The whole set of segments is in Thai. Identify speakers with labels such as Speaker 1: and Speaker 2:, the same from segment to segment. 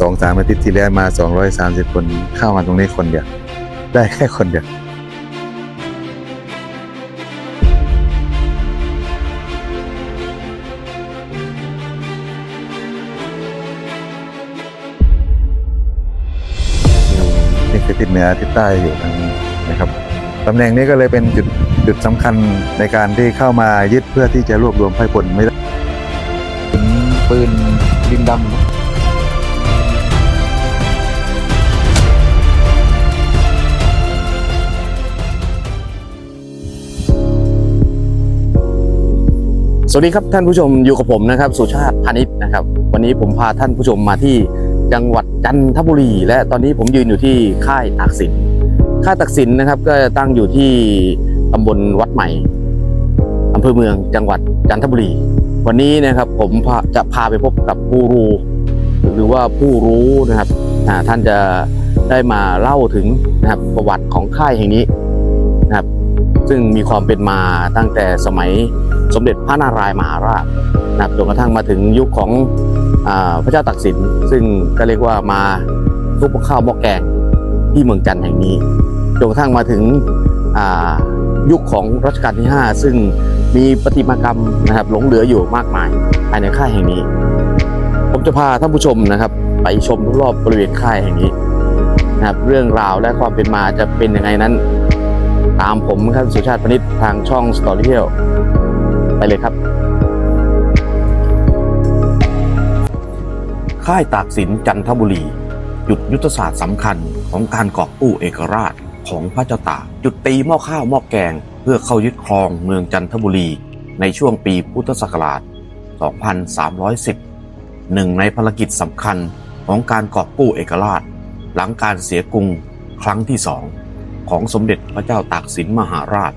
Speaker 1: สองสามอาทิตย์ที่แล้วมาสองร้อยสามสิบคนเข้ามาตรงนี้คนเดียวได้แค่คนเดียวนี่คือทิศเหนือทิศใต้อยู่ทางนี้นะครับตำแหน่งนี้ก็เลยเป็นจุดจุดสำคัญในการที่เข้ามายึดเพื่อที่จะรวบรวมไพร่พลไม่ได้ถึงปืนดินดำ
Speaker 2: วัสดีครับท่านผู้ชมอยู่กับผมนะครับสุชาติพานิชนะครับ วันนี้ผมพาท่านผู้ชมมาที่จังหวัดจันทบุรี และตอนนี้ผมยืนอยู่ที่ค่ายตากสินค่ายตากสินนะครับก็ตั้งอยู่ที่ตำบลวัดใหม่อำเภอเมืองจังหวัดจันทบุรี วันนี้นะครับผมจะพาไปพบกับผู้รู้หรือว่าผู้รู้นะครับท่านจะได้มาเล่าถึงนะครับประวัติของค่ายแห่งนี้นะครับซึ่งมีความเป็นมาตั้งแต่สมัย สมเด็จพระนารายมหาราชนะครับจนกระทั่งมาถึงยุคของอพระเจ้าตากสิน ซึ่งก็เรียกว่ามาทุบข้าวหม้อแกงที่เมืองจันทร์แห่งนี้จนกระทั่งมาถึงยุคของรัชกาลที่ 5 ซึ่งมีประติมากรรมนะครับหลงเหลืออยู่มากมายภายในค่ายแห่งนี้ ผมจะพาท่านผู้ชมนะครับ ไปชมรอบบริเวณค่ายแห่งนี้นะครับเรื่องราวและความเป็นมาจะเป็นยังไงนั้น ตามผมครับสุชาติพนิษฐ์ทางช่อง Story เที่ยว ไปเลยครับ ค่ายตากสินจันทบุรี จุดยุทธศาสตร์สำคัญของการกอบกู้เอกราชของพระเจ้าตากจุดตีหม้อข้าวหม้อแกง เพื่อเข้ายึดครองเมืองจันทบุรี ในช่วงปีพุทธศักราช 2310 หนึ่งในภารกิจสำคัญของการกอบกู้เอกราช หลังการเสียกรุงครั้งที่สองของสมเด็จพระเจ้าตากสินมหาราช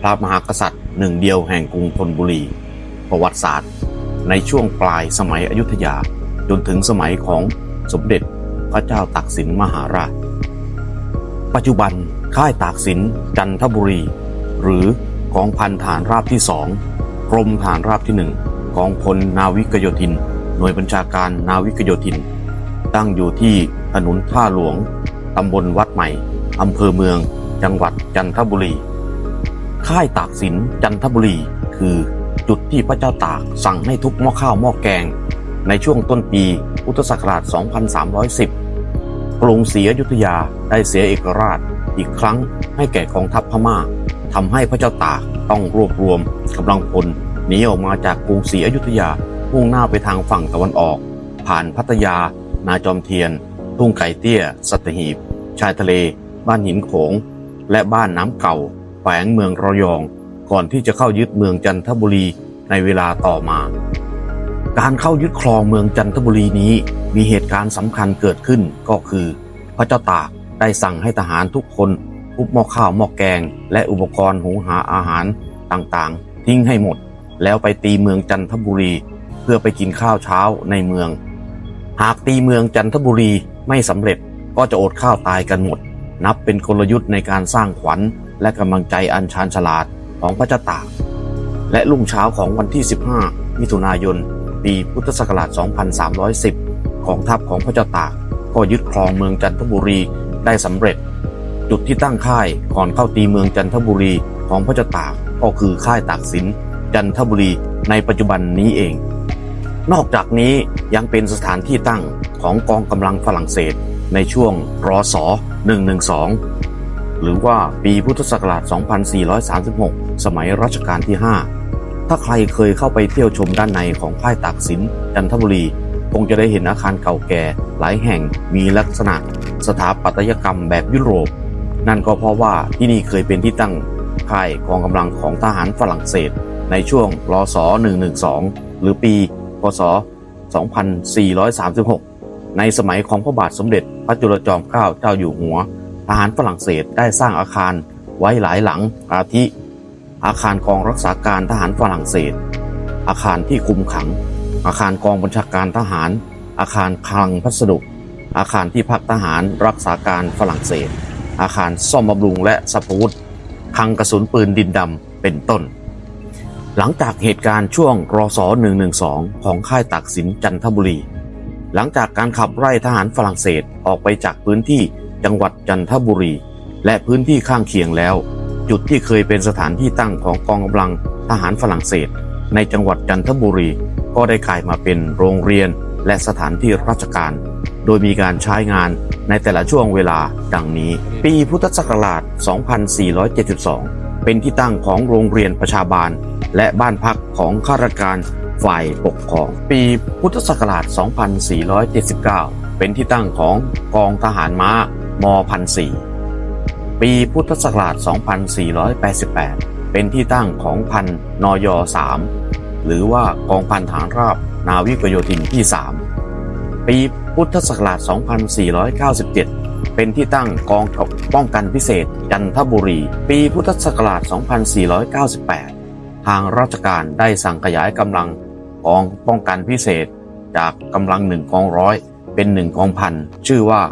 Speaker 2: พระมหากษัตริย์ หนึ่งเดียวแห่งกรุงธนบุรี ประวัติศาสตร์ ในช่วงปลายสมัยอยุธยาจนถึงสมัยของสมเด็จพระเจ้าตากสินมหาราช ปัจจุบันค่ายตากสินจันทบุรี หรือกองพันฐานราบที่สองกรมฐานราบที่หนึ่งกองพลนาวิกโยธิน หน่วยบัญชาการนาวิกโยธิน ตั้งอยู่ที่ถนนท่าหลวง ตำบลวัดใหม่ อำเภอเมือง จังหวัดจันทบุรี ค่ายตากสินจันทบุรี คือจุดที่พระเจ้าตากสั่งให้ทุบหม้อข้าวหม้อแกง ในช่วงต้นปีพุทธศักราช 2310 กรุงศรีอยุธยาได้เสียเอกราชอีกครั้งให้แก่กองทัพพม่าทำให้พระเจ้าตากต้องรวบรวมกำลังพลหนีออกมาจากกรุงศรีอยุธยามุ่งหน้าไปทางฝั่งตะวันออก ผ่านพัทยา นาจอมเทียน ทุ่งไก่เตี้ย สัตหีบ ชายทะเล บ้านหินโขง และบ้านน้ำเก่า แฝงเมืองระยอง ก่อนที่จะเข้ายึดเมืองจันทบุรีในเวลาต่อมา การเข้ายึดครองเมืองจันทบุรีนี้มีเหตุการณ์สำคัญเกิดขึ้นก็คือ พระเจ้าตากได้สั่งให้ทหารทุกคนทุบหม้อข้าวหม้อแกง และอุปกรณ์หุงหาอาหารต่างๆ ทิ้งให้หมด แล้วไปตีเมืองจันทบุรี เพื่อไปกินข้าวเช้าในเมือง หากตีเมืองจันทบุรีไม่สำเร็จก็จะอดข้าวตายกันหมด นับเป็นกลยุทธ์ในการสร้างขวัญ และกำลังใจอันชาญฉลาดของพระเจ้าตาก และรุ่งเช้าของวันที่ 15 มิถุนายน ปีพุทธศักราช 2310 ของทัพของพระเจ้าตาก ก็ยึดครองเมืองจันทบุรีได้สำเร็จ จุดที่ตั้งค่ายก่อนเข้าตีเมืองจันทบุรีของพระเจ้าตากก็คือค่ายตากสินจันทบุรีในปัจจุบันนี้เอง นอกจากนี้ยังเป็นสถานที่ตั้งของกองกำลังฝรั่งเศสในช่วงรศ112 หรือว่าปีพุทธศักราช 2436 สมัยรัชกาลที่ 5 ถ้าใครเคยเข้าไปเที่ยวชมด้านในของค่ายตากสินจันทบุรี คงจะได้เห็นอาคารเก่าแก่หลายแห่งมีลักษณะสถาปัตยกรรมแบบยุโรป นั่นก็เพราะว่าที่นี่เคยเป็นที่ตั้งค่ายกองกำลังของทหารฝรั่งเศส ในช่วงรศ112 หรือปีพศ 2436 ในสมัยของพระบาทสมเด็จพระจุลจอมเกล้าเจ้าอยู่หัว ทหารฝรั่งเศสได้สร้างอาคารไว้หลายหลังอาทิ อาคารกองรักษาการทหารฝรั่งเศส อาคารที่คุมขัง อาคารกองบัญชาการทหาร อาคารคลังพัสดุ อาคารที่พักทหารรักษาการฝรั่งเศส อาคารซ่อมบำรุงและสัพวุธคลังกระสุนปืนดินดำเป็นต้น หลังจากเหตุการณ์ช่วงรศ112 ของค่ายตากสินจันทบุรี หลังจากการขับไล่ทหารฝรั่งเศสออกไปจากพื้นที่ จังหวัดจันทบุรี และพื้นที่ข้างเคียงแล้ว จุดที่เคยเป็นสถานที่ตั้งของกองกำลังทหารฝรั่งเศส ในจังหวัดจันทบุรี ก็ได้กลายมาเป็นโรงเรียนและสถานที่ราชการ โดยมีการใช้งานในแต่ละช่วงเวลาดังนี้ ปีพุทธศักราช 2472 เป็นที่ตั้งของโรงเรียนประชาบาล และบ้านพักของข้าราชการฝ่ายปกครอง ปีพุทธศักราช 2479 เป็นที่ตั้งของกองทหารม้า มพันสี่ปีพุทธศักราช 2488 เป็นที่ตั้งของพันนย3หรือว่ากองพันฐานราบนาวิกโยธินที่ 3 ปีพุทธศักราช 2497 เป็นที่ตั้งกองป้องกันพิเศษจันทบุรี ปีพุทธศักราช 2498 ทางราชการได้สั่งขยายกำลังกองป้องกันพิเศษจากกำลังหนึ่งกองร้อยเป็นหนึ่งกองพันชื่อว่า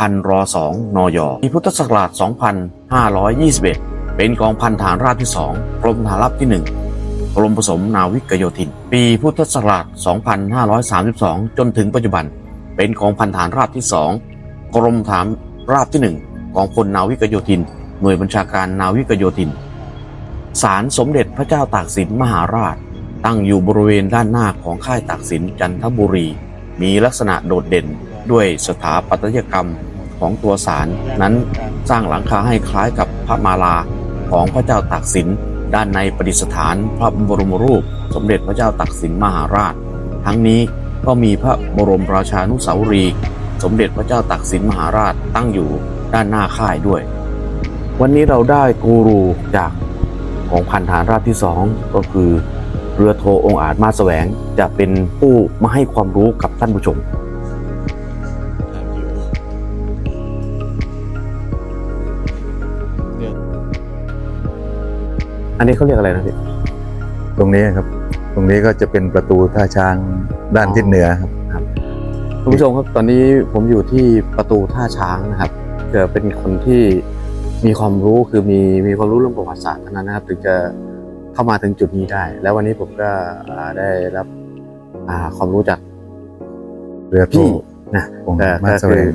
Speaker 2: พันรอสองนอยปีพุทธศักราช 2521 เป็นกองพันฐานราบที่ 2 กรมฐานราบที่ 1 กรมผสมนาวิกโยธิน ปีพุทธศักราช 2532 จนถึงปัจจุบัน เป็นกองพันฐานราบที่ 2 กรมฐานราบที่ 1 กองพลนาวิกโยธิน หน่วยบัญชาการนาวิกโยธิน ศาลสมเด็จพระเจ้าตากสินมหาราช ตั้งอยู่บริเวณด้านหน้าของค่ายตากสินจันทบุรี มีลักษณะโดดเด่นด้วยสถาปัตยกรรมของตัวศาลนั้นสร้างหลังคาให้คล้ายกับพระมาลาของพระเจ้าตากสิน ด้านในประดิษฐานพระบรมรูป สมเด็จพระเจ้าตากสินมหาราช ทั้งนี้ก็มีพระบรมราชานุสาวรีย์สมเด็จพระเจ้าตากสินมหาราชตั้งอยู่ด้านหน้าค่ายด้วย วันนี้เราได้กูรูจากของพันฐานราบที่สองก็คือ เรือโทองค์อาจมาสแสวงจะเป็นผู้มาให้ความรู้กับท่านผู้ชมอันนี้เขาเรียกอะไรนะพี่
Speaker 1: ตรงนี้ครับ ตรงนี้ก็จะเป็นประตูท่าช้างด้านทิศเหนือครับ
Speaker 2: คุณผู้ชมครับตอนนี้ผมอยู่ที่ประตูท่าช้างนะครับเกิดเป็นคนที่มีความรู้คือมีมีความรู้เรื่องประวัติศาสตร์เท่านั้นนะครับ ถึงจะ เข้ามาถึงจุดนี้ได้ แล้ววันนี้ผมก็อ่าได้รับอ่าความรู้จาก
Speaker 1: เรือโท
Speaker 2: พี่นะ
Speaker 1: องค์
Speaker 2: แต่
Speaker 1: มา
Speaker 2: ก็
Speaker 1: แส
Speaker 2: คื
Speaker 1: ว
Speaker 2: อง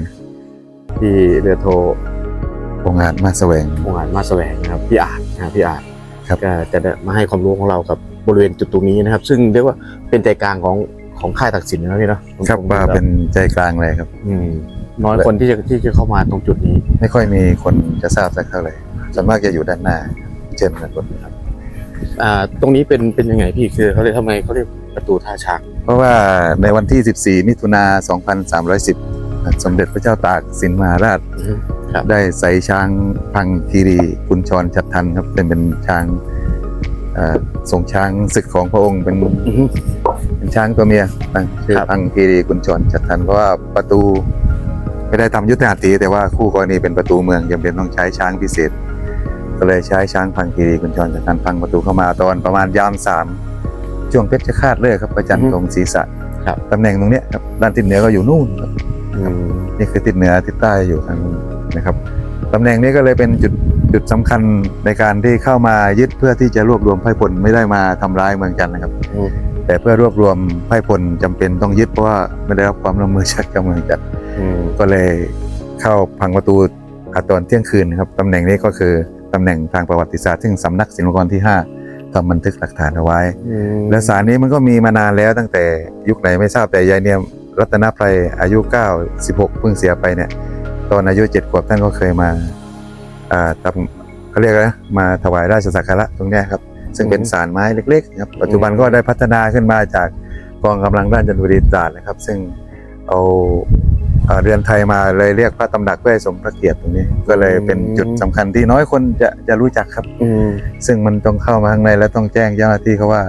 Speaker 2: พี่เรือโท
Speaker 1: องค์อาจมาแสวง
Speaker 2: องค์อาจมาแสวงนะครับพี่อาจนะครับพี่อาจ
Speaker 1: ครับ
Speaker 2: ก็จะได้มาให้ความรู้ของเรากับบริเวณจุดตรงนี้นะครับ ซึ่งเรียกว่าเป็นใจกลางของของค่ายตักสินนะพี่เนาะ
Speaker 1: ครับว่าเป็นใจกลางเลยครับ
Speaker 2: อืมน้อยคนที่จะที่จะเข้ามาตรงจุดนี้
Speaker 1: ไม่ค่อยมีคนจะทราบสักเท่าไหร่ส่วนมากจะอยู่ด้านหน้า เช่นนะครับ
Speaker 2: อ่าตรงนี้เป็นเป็นยังไงพี่คือเขาเรียกทำไมเขาเรียกประตูท่าช้าง
Speaker 1: เพราะว่าในวันที่ 14 มิถุนา2310 สมเด็จพระเจ้าตากสินมหาราช
Speaker 2: ครับ
Speaker 1: ได้ใส่ช้างพังคีรีกุญชรชัดทันครับเป็นเป็นช้างเอ่อส่งช้างศึกของพระองค์เป็น
Speaker 2: อือฮึ
Speaker 1: เป็นช้างตัวเมียตั้งชื่อ
Speaker 2: ครับ
Speaker 1: พังคีรีกุญชรชัดทันเพราะว่าประตูไม่ได้ทำยุทธหัตถีแต่ว่าคู่กรณีเป็นประตูเมืองจำเป็นต้องใช้ช้างพิเศษ ก็เลยใช้ช้างพังคีรีกุญชรชัดทันพังประตูเข้ามาตอนประมาณยามสามช่วงเพชรฆาตเลิกครับประจันตรงศีรษะ
Speaker 2: ครับ
Speaker 1: ตำแหน่งตรงเนี้ยครับด้านทิศเหนือก็อยู่นู่นครับ
Speaker 2: อืม
Speaker 1: นี่คือทิศเหนือทิศใต้อยู่ทางนู้นนะครับตำแหน่งนี้ก็เลยเป็นจุดจุดสำคัญในการที่เข้ามายึดเพื่อที่จะรวบรวมไพร่พลไม่ได้มาทำร้ายเมืองจันทร์นะครับ
Speaker 2: อืม
Speaker 1: แต่เพื่อรวบรวมไพร่พลจำเป็นต้องยึดเพราะว่าไม่ได้รับความร่วมมือจากเจ้าเมืองจันทร์
Speaker 2: อืม
Speaker 1: ก็เลยเข้าพังประตูอาตอนเที่ยงคืนครับตำแหน่งนี้ก็คือ ตำแหน่งทางประวัติศาสตร์ซึ่งสำนักศิลปากรที่ห้าทำบันทึกหลักฐานเอาไว้
Speaker 2: อืม
Speaker 1: และสารนี้มันก็มีมานานแล้วตั้งแต่ยุคไหนไม่ทราบแต่ยายเนียมรัตนไพรอายุ 9 16 เพิ่งเสียไปเนี่ยตอนอายุ7ขวบท่านก็เคยมาอ่าทำเขาเรียกอะไรนะมาถวายราชสักการะตรงเนี้ยครับ ซึ่งเป็นสารไม้เล็กๆนะครับปัจจุบันก็ได้พัฒนาขึ้นมาจากกองกำลังด้านจันทบุรีตราดนะครับ ซึ่งเอา เอ่อเรือนไทยมาเลยเรียกพระตำหนักเพื่อให้สมพระเกียรติตรงนี้ ก็เลยเป็นจุดสำคัญที่น้อยคนจะจะรู้จักครับ
Speaker 2: อืม
Speaker 1: ซึ่งมันต้องเข้ามาข้างในแล้วต้องแจ้งเจ้าหน้าที่เขาว่า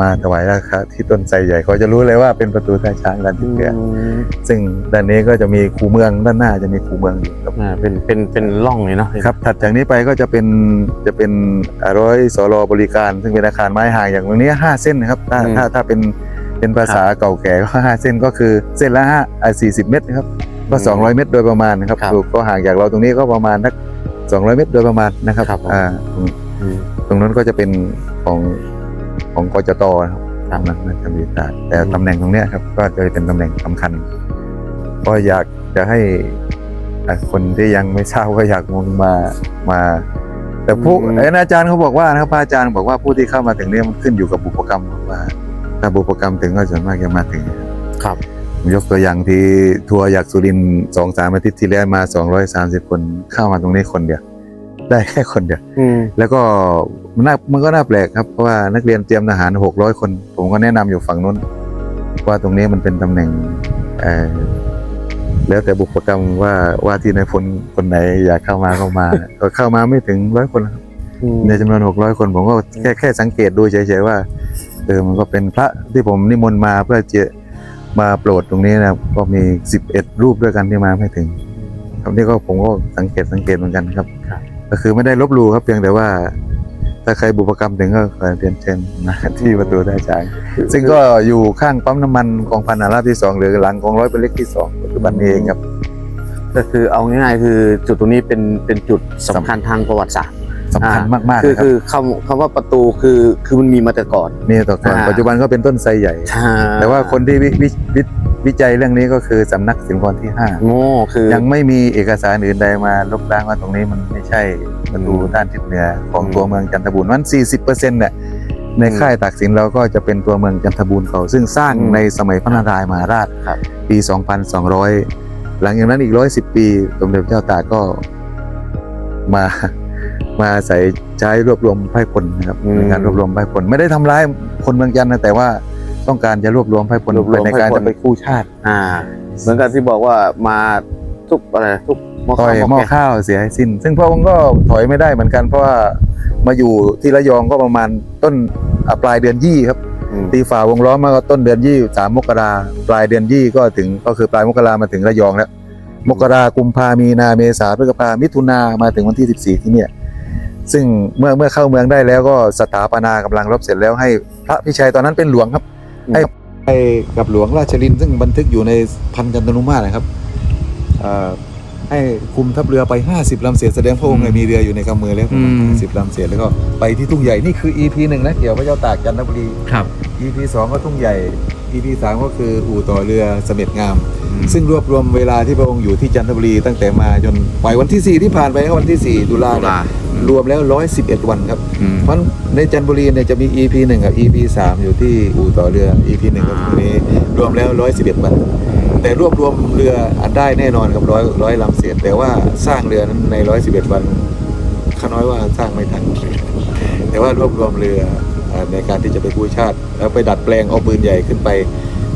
Speaker 1: มาถวายราคาที่ต้นไทรใหญ่เขาจะรู้เลยว่าเป็นประตูท่าช้างด้านทิศเหนืออซึ่งด้านนี้ก็จะมีคูเมืองด้านหน้าจะมีคูเมืองอยู่ครับ
Speaker 2: อ่าเป็นเป็นเป็นร่องเลยเนาะ
Speaker 1: ครับถัดจากนี้ไปก็จะเป็นจะเป็นร้อยสรบริการ ซึ่งเป็นอาคารไม้ห่างอย่างตรงนี้ห้าเส้นนะครับถ้าถ้าถ้าเป็น เป็นภาษาเก่าแก่ก็ห้าเส้นก็คือเส้นละห้าสี่สิบเมตรนะครับก็สองร้อยเมตรโดยประมาณนะครับก็ห่างจากเราตรงนี้ก็ประมาณสักสองร้อยเมตรโดยประมาณนะครับอ่า
Speaker 2: อืม
Speaker 1: ตรงนั้นก็จะเป็นของของกจตนะครับตามนั้นนะจะมีตราดแต่
Speaker 2: อืม
Speaker 1: ตำแหน่งตรงเนี้ยครับก็จะเป็นตำแหน่งสำคัญก็อยากจะให้อะคนที่ยังไม่ทราบก็อยากมองมามา แต่ผู้
Speaker 2: อืม
Speaker 1: เอ็นอาจารย์เขาบอกว่านะครับพระอาจารย์บอกว่าผู้ที่เข้ามาถึงเนี่ยมันขึ้นอยู่กับบุพกรรมว่า ถ้าบุพกรรมถึงก็ส่วนมากจะมาถึง
Speaker 2: ครับ
Speaker 1: ผมยกตัวอย่างที่ทัวร์อยากสุรินสองสามอาทิตย์ที่แล้วมา230คนเข้ามาตรงนี้คนเดียวได้แค่คนเดียวแล้วก็มันน่ามันก็น่าแปลกครับเพราะว่านักเรียนเตรียมทหาร600คน ผมก็แนะนำอยู่ฝั่งนู้นว่าตรงนี้มันเป็นตำแหน่งแล้วแต่บุพกรรมว่าว่าที่ในพลคนไหนอยากเข้ามาเข้ามาก็เข้ามาไม่ถึงร้อยคนในจำนวน600คนผมก็แค่แค่สังเกตดูเฉยๆว่า เออมันก็เป็นพระที่ผมนิมนต์มาเพื่อจะมาโปรดตรงนี้นะครับก็มี 11 รูปด้วยกันที่มาไม่ถึงครับนี่ก็ผมก็สังเกตสังเกตเหมือนกันครับ
Speaker 2: ครับ
Speaker 1: ก็คือไม่ได้ลบหลู่ครับเพียงแต่ว่าถ้าใครบุพกรรมถึงก็ขอเรียนเชิญมาที่ประตูได้จางซึ่งก็อยู่ข้างปั๊มน้ำมันกองพันอาราบที่สองหรือหลังกองร้อยเป็นเล็กที่สองปัจจุบันนี้เองครับ
Speaker 2: ก็คือเอาง่ายๆคือจุดตรงนี้เป็นเป็นจุดสำคัญทางประวัติศาสตร์
Speaker 1: สำคัญมากๆ
Speaker 2: คือ
Speaker 1: นะครับ
Speaker 2: คือคำคำว่าประตูคือคือมันมีมาแต่ก่อน
Speaker 1: นี่ต่อก่อน
Speaker 2: อ่า
Speaker 1: ปัจจุบันก็เป็นต้นไทรใหญ่ แต่ว่าคนที่วิวิวิวิจัยเรื่องนี้ก็คือสำนักศิลปากรที่ห้า
Speaker 2: โง่คือ
Speaker 1: ยังไม่มีเอกสารอื่นใดมาลบล้างว่าตรงนี้มันไม่ใช่ประตู
Speaker 2: อืม
Speaker 1: ด้านทิศเหนือของ
Speaker 2: อืม
Speaker 1: ตัวเมืองจันทบูรณ์มัน 40เปอร์เซ็นต์เนี่ยใน
Speaker 2: อืม
Speaker 1: ค่ายตากสินเราก็จะเป็นตัวเมืองจันทบูรณ์เขาซึ่งสร้าง
Speaker 2: อืม
Speaker 1: ในสมัยพระนารายณ์มหาราช
Speaker 2: ครับ
Speaker 1: ปี 2,200 หลังจากนั้นอีก 110 ปีสมเด็จพระเจ้าตากก็มา มาอาศัยใช้รวบรวมไพร่พลนะครับ
Speaker 2: อืม
Speaker 1: ในการรวบรวมไพร่พลไม่ได้ทำร้ายคนเมืองจันทร์นะแต่ว่าต้องการจะรวบรวมไพร่พล
Speaker 2: รวบรวม
Speaker 1: ในการ
Speaker 2: ไพร่พล
Speaker 1: จะไปกู้ชาติ
Speaker 2: อ่า เหมือนกันที่บอกว่ามาทุกอะไรทุกหม้อ
Speaker 1: ต่
Speaker 2: ข้า
Speaker 1: อ
Speaker 2: วยห
Speaker 1: ห
Speaker 2: ม้
Speaker 1: ม้
Speaker 2: อ
Speaker 1: อ
Speaker 2: แกง
Speaker 1: ข้าวเสียให้สิ้น ซึ่งพระองค์ก็ถอยไม่ได้เหมือนกันเพราะว่ามาอยู่ที่ระยองก็ประมาณต้นอะปลายเดือนยี่ครับ
Speaker 2: อืม
Speaker 1: ตีฝ่าวงล้อมมาก็ต้นเดือนยี่สามมกราปลายเดือนยี่ก็ถึงก็คือปลายมกรามาถึงระยองแล้วมกรากุมภามีนาเมษาพฤษภามิถุนามาถึงวันที่ 14 ที่เนี่ย ซึ่งเมื่อเมื่อเข้าเมืองได้แล้วก็สถาปนากำลังรบเสร็จแล้วให้พระพิชัยตอนนั้นเป็นหลวงครับ ให้ไปกับหลวงราชลินทร์ซึ่งบันทึกอยู่ในพันจันทนุมาตรนะครับเอ่อให้คุมทัพเรือไป 50ลำเสียแสดงพระองค์เนี่ยมีเรืออยู่ในกำมือแล้วประมาณ
Speaker 2: อืม
Speaker 1: 50ลำเสียแล้วก็ไปที่ทุ่งใหญ่นี่คือ EP หนึ่งนะเกี่ยวพระเจ้าตากจันทบุรี
Speaker 2: ครับ
Speaker 1: EP สองก็ทุ่งใหญ่ EP สามก็คืออู่ต่อเรือเสม็ดงาม ซึ่งรวบรวมเวลาที่พระองค์อยู่ที่จันทบุรีตั้งแต่มาจนไปวันที่ 4 ที่ผ่านไปก็วันที่ 4 ตุลา
Speaker 2: ตุลา
Speaker 1: เนี่ย รวมแล้ว 111 วันครับ
Speaker 2: อืม
Speaker 1: เพราะในจันทบุรีเนี่ยจะมี EP 1 กับ EP 3 อยู่ที่อู่ต่อเรือ EP 1กับตรงนี้รวมแล้ว 111 วัน แต่รวบรวมเรืออันได้แน่นอนครับร้อยร้อยลำเศษแต่ว่าสร้างเรือนั้นใน 111 วันข้าน้อยว่าสร้างไม่ทัน แต่ว่ารวบรวมเรือเอ่อในการที่จะไปกู้ชาติ แล้วไปดัดแปลงเอาปืนใหญ่ขึ้นไป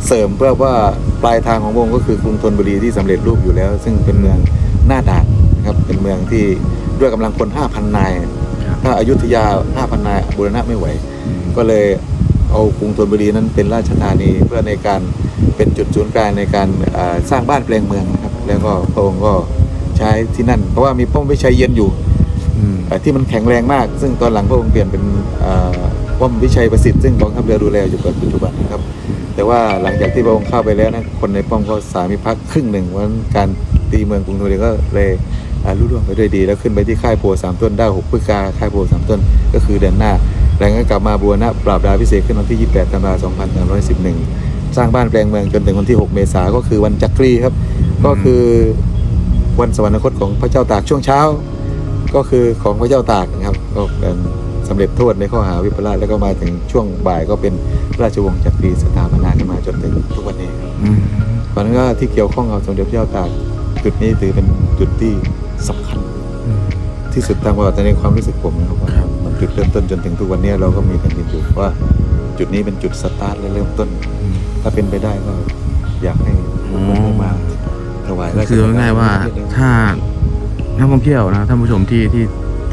Speaker 1: เสริมเพื่อว่าปลายทางของวงก็คือกรุงธนบุรีที่สำเร็จรูปอยู่แล้ว ซึ่งเป็นเมืองหน้าด่านนะครับเป็นเมืองที่ ด้วยกำลังคน5,000นาย
Speaker 2: ครับ
Speaker 1: ถ้าอายุทยา5,000นายบูรณะไม่ไหว ก็เลยเอากรุงธนบุรีนั้นเป็นราชธานีเพื่อในการเป็นจุดศูนย์กลางในการอ่าสร้างบ้านแปลงเมืองนะครับ แล้วก็พระองค์ก็ใช้ที่นั่น เพราะว่ามีป้อมวิชัยเย็นอยู่
Speaker 2: อืม
Speaker 1: เอ่อที่มันแข็งแรงมาก ซึ่งตอนหลังพระองค์เปลี่ยนเป็นอ่าป้อมวิชัยประสิทธิ์ซึ่งกองทัพเรือดูแลอยู่ปัจจุบันนะครับ แต่ว่าหลังจากที่พระองค์เข้าไปแล้วนะคนในป้อมก็สามิภักดิ์ครึ่งหนึ่งวันการตีเมืองกรุงธนบุรีก็เลยอ่า รุ่ร่วงไปด้วยดี แล้วขึ้นไปที่ค่ายโพสามต้นได้หกพฤศจิกาค่ายโพสามต้นก็คือเดือนหน้าแล้วก็กลับมาบูรณะปราบดาพิเศษกขึ้นวันที่ 28ธันวาคม2311 สร้างบ้านแปลงเมืองจนถึงวันที่ 6 เมษายนก็คือวันจักรีครับ ก็คือวันสวรรคตของพระเจ้าตากช่วงเช้า ก็คือของพระเจ้าตากนะครับก็เป็นสำเร็จโทษในข้อหาวิปลาสแล้วก็มาถึงช่วงบ่ายก็เป็นราชวงศ์จักรีสถาปนาขึ้นมาจนถึงทุกวันนี้ครับ
Speaker 2: อืม
Speaker 1: เพราะฉะนั้นก็ที่เกี่ยวข้องกับสมเด็จพระเจ้าตากจุดนี้ถือเป็นจุดที่ สำคัญ ที่สุดทางประวัติในความรู้สึกผมนะครับว่ามันจุดเริ่มต้นจนถึงทุกวันนี้เราก็มีแผ่นดินอยู่ว่า จุดนี้เป็นจุดสตาร์ทและเริ่มต้น ถ้าเป็นไปได้ก็อยากให้ทุกคนได้มาถวาย
Speaker 2: ก็คือง่ายๆว่าถ้านักท่องเที่ยวนะท่านผู้ชมที่ที่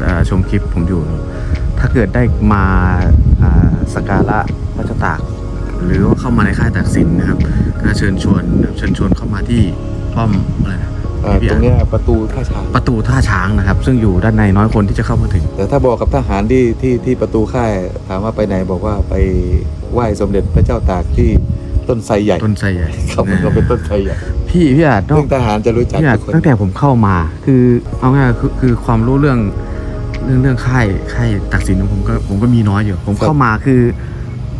Speaker 2: เอ่อชมคลิปผมอยู่นะถ้าเกิดได้มาอ่าสักการะพระเจ้าตาก หรือว่าเข้ามาในค่ายตากสินนะครับก็เชิญชวนเชิญชวนเข้ามาที่ป้อมอะไรนะ
Speaker 1: อ่าตรงเนี้ยประตูท่าช้าง
Speaker 2: ประตูท่าช้างนะครับ ซึ่งอยู่ด้านในน้อยคนที่จะเข้ามาถึง
Speaker 1: แต่ถ้าบอกกับทหารที่ที่ที่ประตูค่ายถามว่าไปไหนบอกว่าไปไหว้สมเด็จพระเจ้าตากที่ต้นไทรใหญ่
Speaker 2: ต้นไทรใหญ่
Speaker 1: เขามันก็เป็นต้นไทรใหญ่
Speaker 2: พี่พี่อาจนอ
Speaker 1: ซึ่
Speaker 2: ก
Speaker 1: งทหารจะรู้จัก
Speaker 2: พี่อาจ
Speaker 1: ทุกคน
Speaker 2: ตั้งแต่ผมเข้ามา คือเอาง่ายๆคือคือความรู้เรื่องเรื่องเรื่องค่ายค่ายตักสินของผมก็ผมก็มีน้อยอยู่ ผมเข้ามาคือ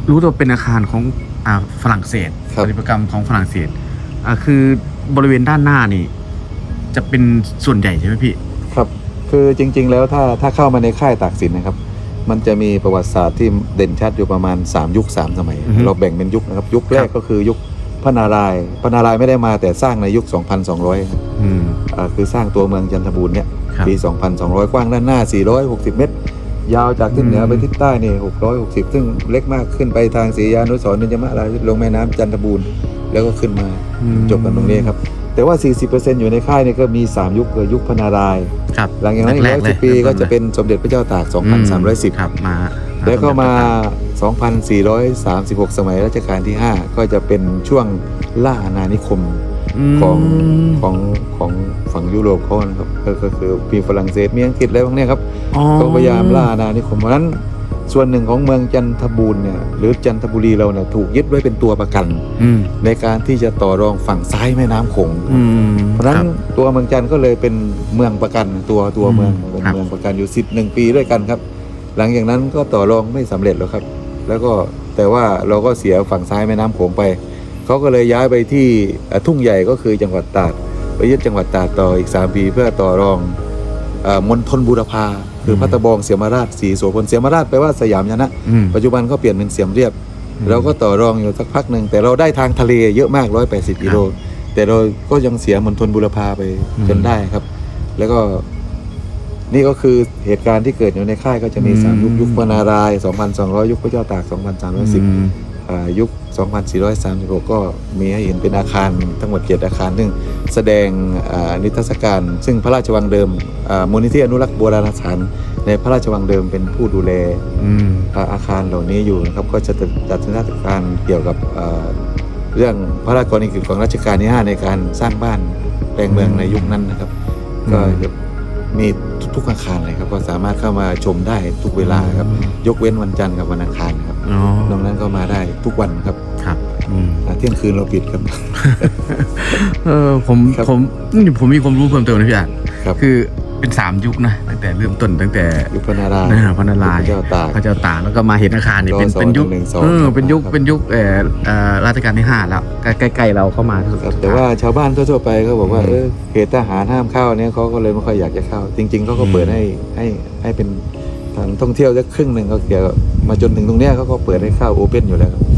Speaker 2: รู้ตัวเป็นอาคารของอ่าฝรั่งเศส
Speaker 1: ครับ
Speaker 2: ปฏิบัติกรรมของฝรั่งเศสอ่าคือบริเวณด้านหน้านี่ จะเป็นส่วนใหญ่ใช่ไหมพี่
Speaker 1: ครับ คือจริง ๆ แล้วถ้าถ้าเข้ามาในค่ายตากสินนะครับ มันจะมีประวัติศาสตร์ที่เด่นชัดอยู่ประมาณ 3 ยุค 3 สมัย
Speaker 2: อือฮึ
Speaker 1: เราแบ่งเป็นยุคนะครับ ยุคแร
Speaker 2: ค
Speaker 1: ก
Speaker 2: รับ
Speaker 1: ก็คือยุคพระนารายณ์พระนารายณ์ไม่ได้มาแต่สร้างในยุค 2,200ครับ
Speaker 2: อืม
Speaker 1: อ่าคือสร้างตัวเมืองจันทบูรณ์เนี่ย
Speaker 2: ครับ
Speaker 1: ปี 2,200 กว้างด้านหน้า 460 เมตร ยาวจากทิศเหนือ
Speaker 2: อืม
Speaker 1: ไปทิศใต้นี่660 ซึ่งเล็กมากขึ้นไปทางศรียานุสรณ์นิจมะราลงแม่น้ำจันทบูรณ์แล้วก็ขึ้นมา จบกันตรงนี้ครับ แต่ว่า 40%อยู่ในค่ายนี่ก็มี 3 ยุคคือยุคพระนารายณ์
Speaker 2: ครับ
Speaker 1: หลังจากนั้นอีก
Speaker 2: แร
Speaker 1: ร้
Speaker 2: ก
Speaker 1: อย
Speaker 2: ๆเลย
Speaker 1: สิบปีก็จะเป็นสมเด็จพระเจ้าตาก2,310
Speaker 2: ครับมา
Speaker 1: แล้วก็มา 2,436 สมัยรัชกาลที่ 5 ก็จะเป็นช่วงล่าอาณานิคมของ
Speaker 2: ม
Speaker 1: ของของฝั่งยุโรปเขานะครับก็ก็คือมีฝรั่งเศสมีอังกฤษอะไรพวกเนี้ยครับ
Speaker 2: อ๋อ
Speaker 1: ก็พยายามล่าอาณานิคมเพราะฉะนั้น ส่วนหนึ่งของเมืองจันทบูรณ์เนี่ยหรือจันทบุรีเราเนี่ยถูกยึดไว้เป็นตัวประกัน
Speaker 2: อืม
Speaker 1: ในการที่จะต่อรองฝั่งซ้ายแม่น้ำโขง
Speaker 2: อืม
Speaker 1: เพราะฉะนั้น
Speaker 2: ครับ
Speaker 1: ตัวเมืองจันทร์ก็เลยเป็นเมืองประกันตัวตัว
Speaker 2: อืม
Speaker 1: เมืองเป็น
Speaker 2: ครับ
Speaker 1: เมืองประกันอยู่สิบหนึ่งปีด้วยกันครับ หลังจากนั้นก็ต่อรองไม่สำเร็จแล้วครับ แล้วก็แต่ว่าเราก็เสียฝั่งซ้ายแม่น้ำโขงไปเขาก็เลยย้ายไปที่อะทุ่งใหญ่ก็คือจังหวัดตราดไปยึดจังหวัดตราดต่ออีก 3 ปีเพื่อต่อรองเอ่อมณฑลบูรพา คือพัตตะบองเสียมราชสีโสพลเสียมราชแปลว่าสยามชนะ
Speaker 2: อืม
Speaker 1: ปัจจุบันก็เปลี่ยนเป็นเสียมเรียบ
Speaker 2: อืม
Speaker 1: เราก็ต่อรองอยู่สักพักหนึ่ง แต่เราได้ทางทะเลเยอะมาก 180กิโลแต่เราก็ยังเสียมณฑลบุรพาไป
Speaker 2: อืม
Speaker 1: จนได้ครับ แล้วก็นี่ก็คือเหตุการณ์ที่เกิดอยู่ในค่ายก็จะมีสามยุคยุคพระนารายณ์2,200 ยุคพระเจ้าตาก 2,310
Speaker 2: อืม
Speaker 1: อ่ายุค 2436 ก็มีให้เห็นเป็นอาคารทั้งหมดเจ็ดอาคาร ซึ่งแสดงอ่านิทรรศการ ซึ่งพระราชวังเดิมอ่ามูลนิธิอนุรักษ์โบราณสถานในพระราชวังเดิมเป็นผู้ดูแล
Speaker 2: อืม
Speaker 1: อ่าอาคารเหล่านี้อยู่นะครับก็จะจัดนิทรรศการเกี่ยวกับอ่าเรื่องพระราชกรณียกิจของรัชกาลที่ 5 ในการสร้างบ้านแปลงเมืองในยุคนั้นนะครับ
Speaker 2: อืม
Speaker 1: ก็จะมีทุกๆอาคารเลยครับก็สามารถเข้ามาชมได้ทุกเวลาครับ ยกเว้นวันจันทร์กับวันอังคารครับ
Speaker 2: อ๋อน
Speaker 1: อกนั้นก็มาได้ทุกวันครับ
Speaker 2: ครับอืม
Speaker 1: อ่าเที่ยงคืนเราปิดครับ
Speaker 2: เออผม
Speaker 1: ครับ
Speaker 2: ผมนี่ผมมีความรู้เพิ่มเติมนะพี่อ่าน
Speaker 1: ครับ
Speaker 2: คือเป็นสามยุคนะตั้งแต่เริ่มต้นตั้งแต่
Speaker 1: ยุคพระนารายณ์
Speaker 2: อ่าพระนารายณ์
Speaker 1: พระเจ้าตาก
Speaker 2: พระเจ้าตากแล้วก็มาเห็นอาคารเนี่ยเป็น
Speaker 1: รอสอง
Speaker 2: เป็นยุค
Speaker 1: หนึ่งสอง
Speaker 2: เออ
Speaker 1: ครับ
Speaker 2: เป็นยุค
Speaker 1: ครับ
Speaker 2: เป็นยุคเอ่อเอ่อราชการที่ห้าแล้วใกล้ใกล้ๆเราเข้ามา
Speaker 1: ครับแต่ว่าชาวบ้านทั่วๆไปเขาบอกว่า
Speaker 2: อืม
Speaker 1: เออเขตทหารห้ามเข้าเนี่ยเขาก็เลยไม่ค่อยอยากจะเข้า จริง ๆเขาก็เปิด
Speaker 2: อืม
Speaker 1: ให้ให้ให้เป็นทางท่องเที่ยวสักครึ่งหนึ่งก็เกี่ยวกับมาจนถึงตรงเนี้ยเขาก็เปิดให้เข้าโอเพ่นอยู่แล้วครับ
Speaker 2: อืม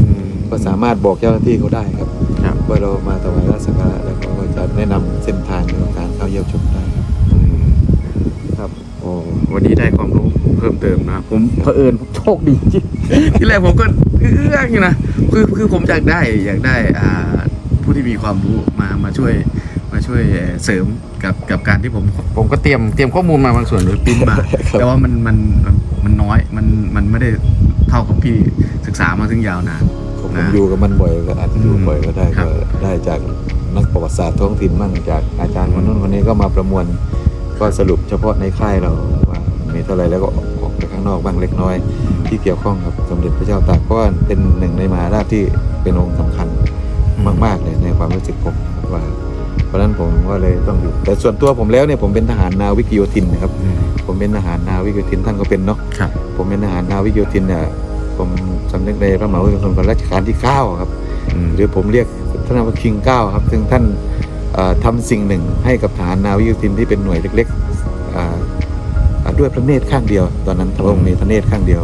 Speaker 1: ก็สามารถบอกเจ้าหน้าที่เขาได้ครับ
Speaker 2: ครับ
Speaker 1: ว่าเรามาถวายราชสักการะแล้วเขาก็จะแนะนำเส้นทางในการเข้าเยี่ยมชมได้ครับ
Speaker 2: อืม
Speaker 1: ครับ
Speaker 2: โอ้วันนี้ได้ความรู้เพิ่มเติมนะผมเผอิญผมโชคดีจริง ที่แรกผมก็เอื้องอยู่นะคือคือผมอยากได้อยากได้อ่าผู้ที่มีความรู้มามาช่วยมาช่วยเสริมกับกับการที่ผมผมก็เตรียมเตรียมข้อมูลมาบางส่วนหรือปริ้นมา
Speaker 1: ครับ
Speaker 2: แต่ว่ามันมันมันมันน้อยมันมันไม่ได้เท่ากับพี่ศึกษามาถึงยาวนาน
Speaker 1: ผม
Speaker 2: นะ
Speaker 1: อยู่กับมันบ่อยก็อาจจะดู
Speaker 2: อืม
Speaker 1: บ่อยก็ได้
Speaker 2: ครั
Speaker 1: ก็
Speaker 2: บ
Speaker 1: ได้จากนักประวัติศาสตร์ท้องถิ่นมั่งจากอาจารย์คนนู้นคนนี้ก็มาประมวลก็สรุปเฉพาะในค่ายเราว่ามีเท่าไหรแล้วก็ออกไปข้างนอกบ้างเล็กน้อย ที่เกี่ยวข้องกับสมเด็จพระเจ้าตากเพราะว่าเป็นหนึ่งในมหาราชที่เป็นองค์สำคัญมากๆเลยในความรู้สึกผมว่าเพราะฉะนั้นผมก็เลยต้องอยู่ แต่ส่วนตัวผมแล้วเนี่ยผมเป็นทหารนาวิกโยธินนะครับ
Speaker 2: อืม
Speaker 1: ผมเป็นทหารนาวิกโยธินท่านก็เป็นเนาะ
Speaker 2: ครับ
Speaker 1: ผมเป็นทหารนาวิกโยธินเนี่ย ผมสำนึกในพระมหากรุณาธิคุณของรัชกาลที่ 9 ครับ
Speaker 2: อืม
Speaker 1: หรือผมเรียกท่านว่าคิงเก้าครับซึ่งท่านเอ่อทำสิ่งหนึ่งให้กับทหารนาวิกโยธินที่เป็นหน่วยเล็กๆอ่าอ่าด้วยพระเนตรข้างเดียว ตอนนั้นพระองค์มีพระเนตรข้างเดียว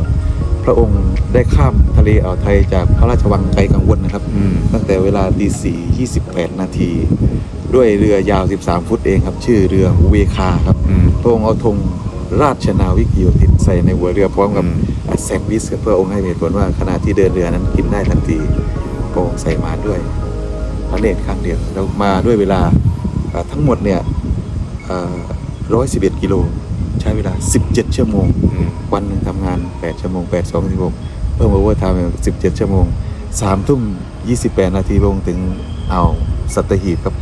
Speaker 1: พระองค์ได้ข้ามทะเลอ่าวไทยจากพระราชวังไกลกังวลนะครับ
Speaker 2: อืม
Speaker 1: ตั้งแต่เวลาตีสี่ยี่สิบแปดนาทีด้วยเรือยาว 13 ฟุตเองครับ ชื่อเรือเวคาครับ
Speaker 2: อืม
Speaker 1: พระองค์เอาธงราชนาวิกโยธินใส่ในหัวเรือพร้อมกับ
Speaker 2: อืม
Speaker 1: แซนด์วิชครับเพื่อองค์ให้เหตุผลว่าขณะที่เดินเรือนั้นกินได้ทันทีพระองค์ใส่มาด้วยพระเนตรข้างเดียวแล้วมาด้วยเวลาเอ่อทั้งหมดเนี่ยร้อยสิบเอ็ดกิโลใช้เวลา 17 ชั่วโมง
Speaker 2: อืม
Speaker 1: วันหนึ่งทำงาน 8 ชั่วโมง 8 2 16เพิ่มโอเวอร์ไทม์17 ชั่วโมง3ทุ่ม 28 นาทีลงถึงอ่าวสัตหีบครับ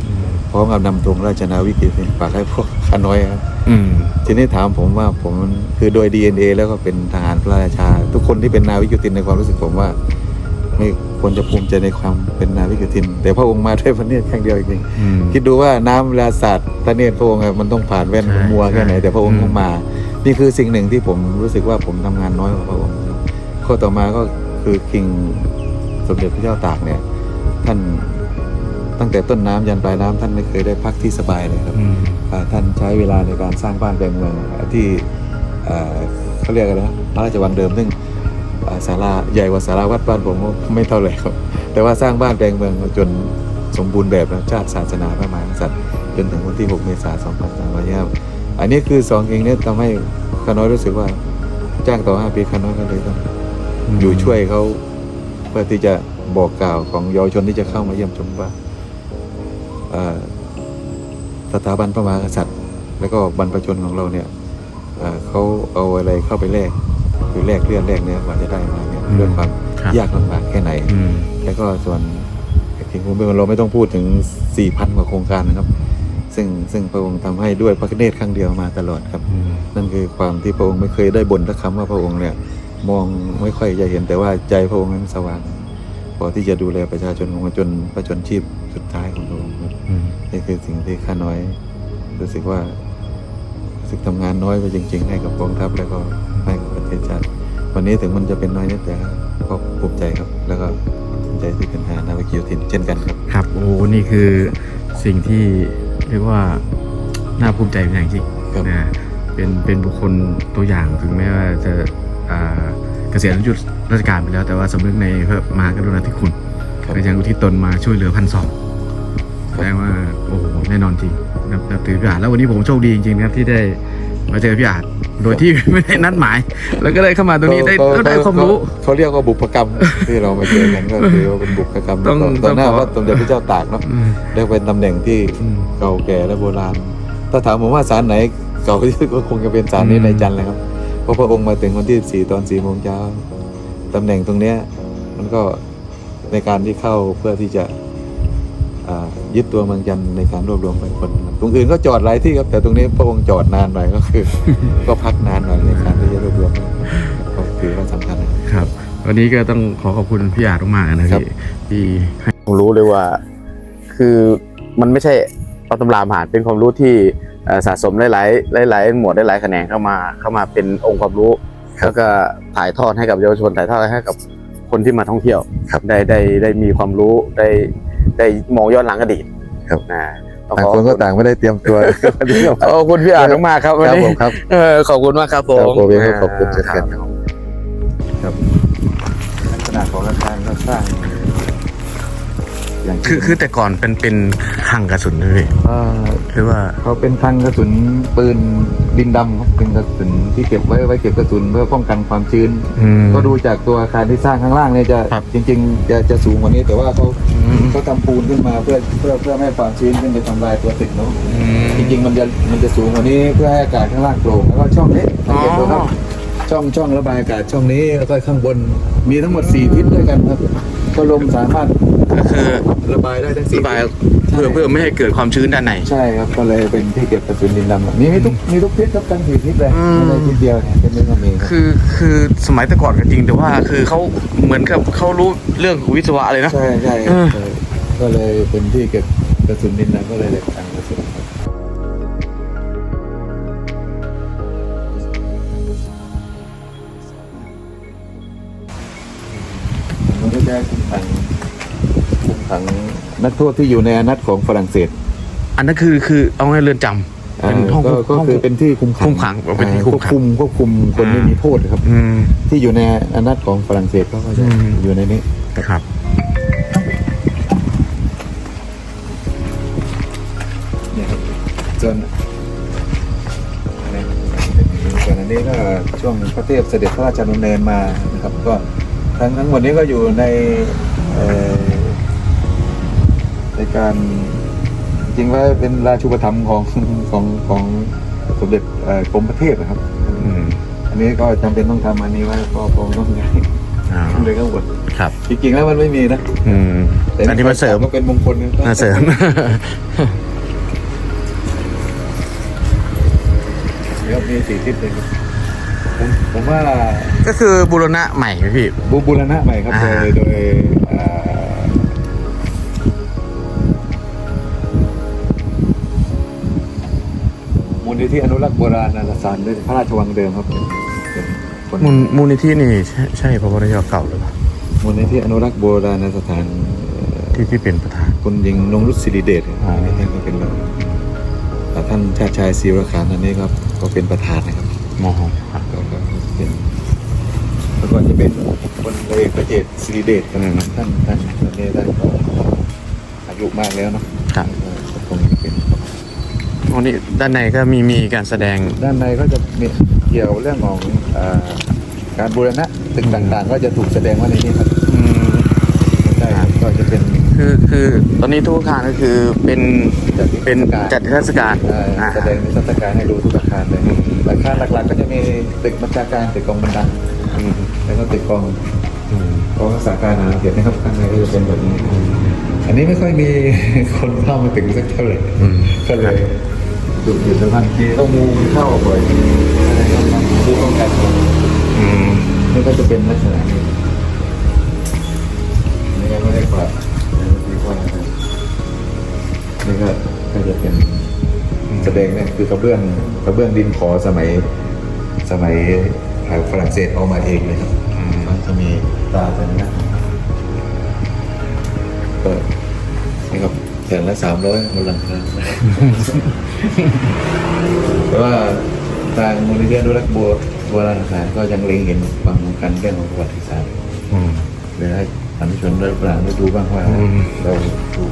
Speaker 1: พร้อมกับนำธงราชนาวิกโยธินฝากให้พวกข้าน้อยครับ
Speaker 2: อืม
Speaker 1: ทีนี้ถามผมว่าผมคือโดย DNA แล้วก็เป็นทหารพระราชา ทุกคนที่เป็นนาวิกโยธินในความรู้สึกผมว่าไม่ควรจะภูมิใจในความเป็นนาวิกโยธิน แต่พระองค์มาด้วยพระเนตรข้างเดียวจริง
Speaker 2: อืม
Speaker 1: ๆคิดดูว่าน้ำเวลาสาดพระเนตรพระองค์อะมันต้องผ่านแว่น
Speaker 2: ใช่
Speaker 1: มัวแค่ไหน
Speaker 2: ใช่
Speaker 1: แต่พระองค์
Speaker 2: อืม
Speaker 1: ต้องมา นี่คือสิ่งหนึ่งที่ผมรู้สึกว่าผมทำงานน้อยกว่าพระองค์ครับข้อต่อมาก็คือคิงสมเด็จพระเจ้าตากเนี่ย ท่าน ตั้งแต่ต้นน้ำยันปลายน้ำท่านไม่เคยได้พักที่สบายเลยครับ
Speaker 2: อืม
Speaker 1: อ่าท่านใช้เวลาในการสร้างบ้านแปลงเมืองที่อ่าเขาเรียกอะไรนะพระราชวังเดิมซึ่งอ่าศาลาใหญ่กว่าศาลาวัดบ้านผมไม่เท่าไหร่ครับ แต่ว่าสร้างบ้านแปลงเมืองจนสมบูรณ์แบบนะชาติศาสนาพระมหากษัตริย์จนถึงวันที่ 6 เมษายน2325อันนี้คือสองเองเนี่ยทำให้ข้าน้อยรู้สึกว่าจ้างต่อ 5 ปีข้าน้อยก็เลยต้องอยู่ช่วยเขาเพื่อที่จะบอกกล่าวของเยาวชนที่จะเข้ามาเยี่ยมชมว่าอ่า สถาบันพระมหากษัตริย์ แล้วก็บรรพชนของเราเนี่ยเอ่อเขาเอาอะไรเข้าไปแลกคือแลกเลือดแลกเนื้อกว่าจะได้มาเนี่ย
Speaker 2: อืม
Speaker 1: ด้วยความ
Speaker 2: ครับ
Speaker 1: ยากลำบากแค่ไหน
Speaker 2: อืม
Speaker 1: แล้วก็ส่วนถึงคุณเป็นเราไม่ต้องพูดถึง 4,000 กว่าโครงการนะครับ ซึ่งซึ่งพระองค์ทำให้ด้วยพระเนตรครั้งเดียวมาตลอดครับ
Speaker 2: อืม
Speaker 1: นั่นคือความที่พระองค์ไม่เคยได้บ่นสักคำว่าพระองค์เนี่ยมองไม่ค่อยจะเห็นแต่ว่าใจพระองค์นั้นสว่าง พอที่จะดูแลประชาชนของพระจนพระชนชีพสุดท้ายของพระองค์ครับ
Speaker 2: อืม
Speaker 1: นี่คือสิ่งที่ข้าน้อย รู้สึกว่ารู้สึกทำงานน้อยไปจริง ๆ ให้กับกองทัพแล้วก็ให้กับประเทศชาติวันนี้ถึงมันจะเป็นน้อยนิดแต่ก็ภูมิใจครับ แล้วก็ภูมิใจที่เป็นทหารนาวิกโยธินเช่นกันครับ
Speaker 3: ครับโอ้นี่คือสิ่งที่เรียกว่าน่าภูมิใจเป็นอย่างยิ่ง
Speaker 1: ครับ
Speaker 3: นะเป็นเป็นบุคคลตัวอย่างถึงแม้ว่าจะอ่าเกษียณอายุราชการไปแล้วแต่ว่าสำนึกในพระมหากรุณาธิคุณ
Speaker 1: ครับ
Speaker 3: ในยังอุทิศตนมาช่วยเหลือพันสองแสดงว่าโอ้โหแน่นอนจริงนับนับถือพี่อาจแล้ววันนี้ผมโชคดีจริงๆนะครับที่ได้มาเจอพี่อาจโดยที่ไม่ได้นัดหมาย แล้วก็ได้เข้ามาตรงนี้ได้
Speaker 1: ก็ก็
Speaker 3: ได้ความรู้
Speaker 1: ก็เขาเรียกว่าบุพกรรมที่เรามาเจอกันก็คือว่าเป็นบุพกรรม
Speaker 3: ต้อง
Speaker 1: ต่อหน้า
Speaker 3: ต้องขอ
Speaker 1: พระสมเด็จพระเจ้าตากเนาะ
Speaker 3: อืม
Speaker 1: เรียกเป็นตำแหน่งที่
Speaker 3: อืม
Speaker 1: เก่าแก่และโบราณถ้าถามผมว่าศาลไหนเก่าที่สุดก็คงจะเป็นศาลนี้
Speaker 3: อืม
Speaker 1: ในจันทร์เลยครับ เพราะพระองค์มาถึงวันที่สี่ตอนสี่โมงเช้าตำแหน่งตรงเนี้ยมันก็ในการที่เข้าเพื่อที่จะอ่ายึดตัวเมืองจันทร์ในการรวบรวมไปคนครับตรงอื่นก็จอดหลายที่ครับ แต่ตรงนี้พระองค์จอดนานหน่อยก็คือ ก็พักนานหน่อยในการที่จะรวบรวมก็ถือว่าสำคัญนะครับ
Speaker 3: ครับ วันนี้ก็ต้องขอขอบคุณพี่อาจมากๆนะ
Speaker 1: ครั
Speaker 3: พี่
Speaker 1: บ
Speaker 3: ที่ให้
Speaker 2: ผมรู้เลยว่า คือมันไม่ใช่เอาตำรามาอ่านเป็นความรู้ที่เอ่อ สะสมหลายๆหลายๆหมวดหลายๆแขนงเข้ามาเข้ามาเป็นองค์ความรู้แล้วก็ถ่ายทอดให้กับเยาวชนถ่ายทอดให้กับคนที่มาท่องเที่ยว
Speaker 1: ครับ
Speaker 2: ได้ได้ได้มีความรู้ได้ได้มองย้อนหลังอดีต
Speaker 1: ครับ
Speaker 2: นะต้อง
Speaker 1: ต่าง
Speaker 2: ขอ
Speaker 1: คนก็ต่างไม่ได้เตรียมตัว
Speaker 2: ขอบคุณพี่อาจมากๆครับวัน
Speaker 1: ครับ
Speaker 2: นี้
Speaker 1: ผมครับ
Speaker 2: เออขอบคุณมากครับผม
Speaker 1: ครับผมเองก็ขอบคุณเช่นกัน
Speaker 2: รับ
Speaker 1: ครับลักษณะของอาคารก็สร้าง อย่างที่
Speaker 3: คือคือแต่ก่อนเป็นเป็นคลังกระสุนเลยพี่
Speaker 1: เอ่อ
Speaker 3: คือว่า
Speaker 1: เขาเป็นคลังกระสุนปืนดินดำครับเป็นกระสุนที่เก็บไว้ไว้เก็บกระสุนเพื่อป้องกันความชื้น
Speaker 3: อืม
Speaker 1: ก็ดูจากตัวอาคารที่สร้างข้างล่างเนี่ยจะ
Speaker 3: ครับ
Speaker 1: จริง ๆ จะจะสูงกว่านี้ แต่ว่าเขา
Speaker 3: อืม
Speaker 1: เขาทำปูนขึ้นมาเพื่อเพื่อเพื่อไม่ให้ความชื้นขึ้นไปทำลายตัวตึกเนาะ
Speaker 3: อืม
Speaker 1: จริง ๆ มันจะมันจะสูงกว่านี้เพื่อให้อากาศข้างล่างโปร่งแล้วก็ช่องนี้สังเกตดูครับ
Speaker 3: อ๋อ
Speaker 1: ช่องช่องระบายอากาศช่องนี้แล้วก็ข้างบนมีทั้งหมด4ทิศด้วยกันครับก็ลมสามารถ
Speaker 3: ก็คือ
Speaker 1: ระบายได้ทั้งสี่
Speaker 3: ระบายเพื่อเพื่อไม่ให้เกิดความชื้นด้านใน
Speaker 1: ใช่ครับก็เลยเป็นที่เก็บกระสุนดินดำมีมีทุกมีทุกทิศครับทั้งสี่ทิศเลย
Speaker 3: อืม
Speaker 1: ไม่ได้ทิศเดียวเนี่ยเป็นเรื่องก็มีครับ
Speaker 3: คือคือสมัยแต่ก่อนก็จริงแต่ว่าคือเขาเหมือนกับเขารู้เรื่องของวิศวะเลยนะ
Speaker 1: ใช่ใช่ค
Speaker 3: เอ
Speaker 1: รับ
Speaker 3: อ
Speaker 1: ใช่ก็เลยเป็นที่เก็บกระสุนดินดำก็เลยเลย นักโทษที่อยู่ในอานัตของฝรั่งเศส
Speaker 3: อันนั้นคือคือเอาไงเรือนจำเป็นห้อง
Speaker 1: ก็ก็
Speaker 3: ห้อง
Speaker 1: คือเป็นที่คุมขัง
Speaker 3: คุมขังเป็นที่คุมขัง
Speaker 1: ควบคุมควบคุมคนไม่มีโทษครับ
Speaker 3: อืม
Speaker 1: ที่อยู่ในอานัตของฝรั่งเศสเขาก็จะ
Speaker 3: อืม
Speaker 1: อยู่ในนี้
Speaker 3: ครับ
Speaker 1: เนี่ยครับส่วนอันนี้ส่วนอันนี้ก็ช่วงพระเทพเสด็จพระราชดำเนินมานะครับ ก็ทั้งทั้งหมดนี้ก็อยู่ในเอ่อใน การจริงว่าเป็นราชูปถัมภ์ของของของสมเด็จเอ่อกรมพระเทพนะครับ
Speaker 3: อืม
Speaker 1: อันนี้ก็จำเป็นต้องทำอันนี้ไว้ก็คงต้องย้าย
Speaker 3: อ่า
Speaker 1: เลยข้างบน
Speaker 3: ครับ
Speaker 1: จริงๆแล้วมันไม่มีนะ
Speaker 3: อืมอันนี้มาเสริม
Speaker 1: ก็เป็นมงคลนะ
Speaker 3: มาเสริม
Speaker 1: ครับมีสี่ทิศเลยครับผมผมว่า
Speaker 3: ก็คือบูรณะใหม่ไหมพี่
Speaker 1: บูบูรณะใหม่ครับ
Speaker 3: อ่า
Speaker 1: โดยโดย ลนิธิอนุรักษ์โบราณสถานด้วยพระราชวังเดิมครับเป็นเป็นคน
Speaker 3: มูลมูลนิธินี่ใช่ใช่พระพุทธเจ้าเก่าหรือเปล่า
Speaker 1: มูลนิธิอนุรักษ์โบราณสถานเอ่อ
Speaker 2: ที่ที่เป็นประธาน
Speaker 1: คุณยิงนงรุตศิริเดช
Speaker 2: อ๋อ
Speaker 1: อันนี้ก็เป็นแบบแต่ท่านชาติชายศิวขานอันนี้ครับก็เป็นประธานนะครับ
Speaker 2: มหครับ
Speaker 1: ก็ก็เป็นแล้วก็จะเป็นคนเอกประเจตศิริเดชครับ
Speaker 2: อืม
Speaker 1: ท่านท่านท่านนี้ท่านก็อายุมากแล้วเนาะ
Speaker 2: ครับ
Speaker 1: ก็คงเป็น
Speaker 2: วันนี้ด้านในก็มีมีการแสดง
Speaker 1: ด้านในก็จะมีเกี่ยวเรื่องของเอ่อการบูรณะตึกต่างๆ ก็จะถูกแสดงไว่าในนี้ครับ
Speaker 2: อืม
Speaker 1: ใช่ครับก็จะเป็น
Speaker 2: คือคือตอนนี้ทุกอาคารก็คือเป็นเป็นจัดเทศกาล
Speaker 1: เอ่อ
Speaker 2: อ่า
Speaker 1: แสดงนิทรรศการให้ดูทุกอาคารเลย
Speaker 2: อืม
Speaker 1: อาคารหลักๆ ก็จะมีตึกบัญชาการตึกกองบันดัง
Speaker 2: อืม
Speaker 1: แล้วก็ตึกกอง
Speaker 2: อืม
Speaker 1: กองรักษาการอาณาเขตนะครับข้างในก็จะเป็นแบบนี้ อันนี้ไม่ค่อยมี คนเข้ามาถึงสักเท่าไหร่
Speaker 2: อืม
Speaker 1: ก็เลย ดูอยู่สถานที่ต้องมูเข้าบ่อยอะไรก็ต้องดูป้องกัน
Speaker 2: อืม
Speaker 1: นี่ก็จะเป็นลักษณะนี้นี่ก็ไม่ได้กวาดนี่ก็นี่ก็ก็จะเป็นแสดงเนี่ยคือกระเบื้องกระเบื้องดินขอสมัยสมัยทางฝรั่งเศสเอามาเองเลยครับ
Speaker 2: อืม
Speaker 1: มันจะมีตาสัญลักษณ์ก็นี่ ครับแผ่นละสามร้อยบนหลังคาแต่ว่าทางมูลนิธิอนุรักษ์โบโบราณสถานก็ยังเล็งเห็นความสำคัญเรื่องของประวัติศาสตร์
Speaker 2: อืม
Speaker 1: เลยให้ท่านผู้ชมได้ปรางได้ดูบ้างว่า
Speaker 2: อืม
Speaker 1: เราดู